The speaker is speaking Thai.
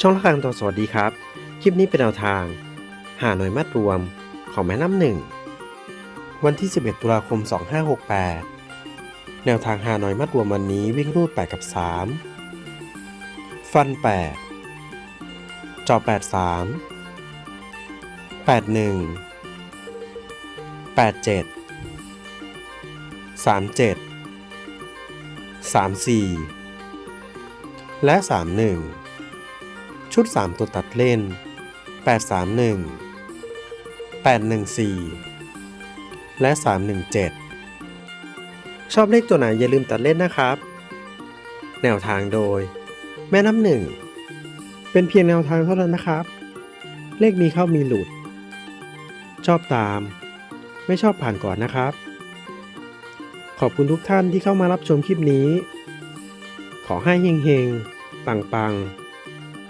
ช่องละครังตอสวัสดีครับ คลิปนี้เป็นแนวทาง หาหน่วยมัดรวมของแม่น้ำหนึ่ง วันที่ 11 ตุลาคม 2568 แนวทางหาหน่วยมัดรวมวันนี้วิ่งรูด 8 กับ 3 ฟัน 8 จอ 83 81 87 37 34 และ 31 ชุด 3 ตัวตัดเล่น 831 814 และ 317 ชอบเลขตัวไหนอย่าลืมตัดเล่นนะครับ แนวทางโดย แม่น้ำหนึ่ง เป็นเพียงแนวทางเท่านั้นนะครับ เลขมีเข้ามีหลุด ชอบตาม ไม่ชอบผ่านก่อนนะครับ ขอบคุณทุกท่านที่เข้ามารับชมคลิปนี้ ขอให้เฮงๆ ปังๆ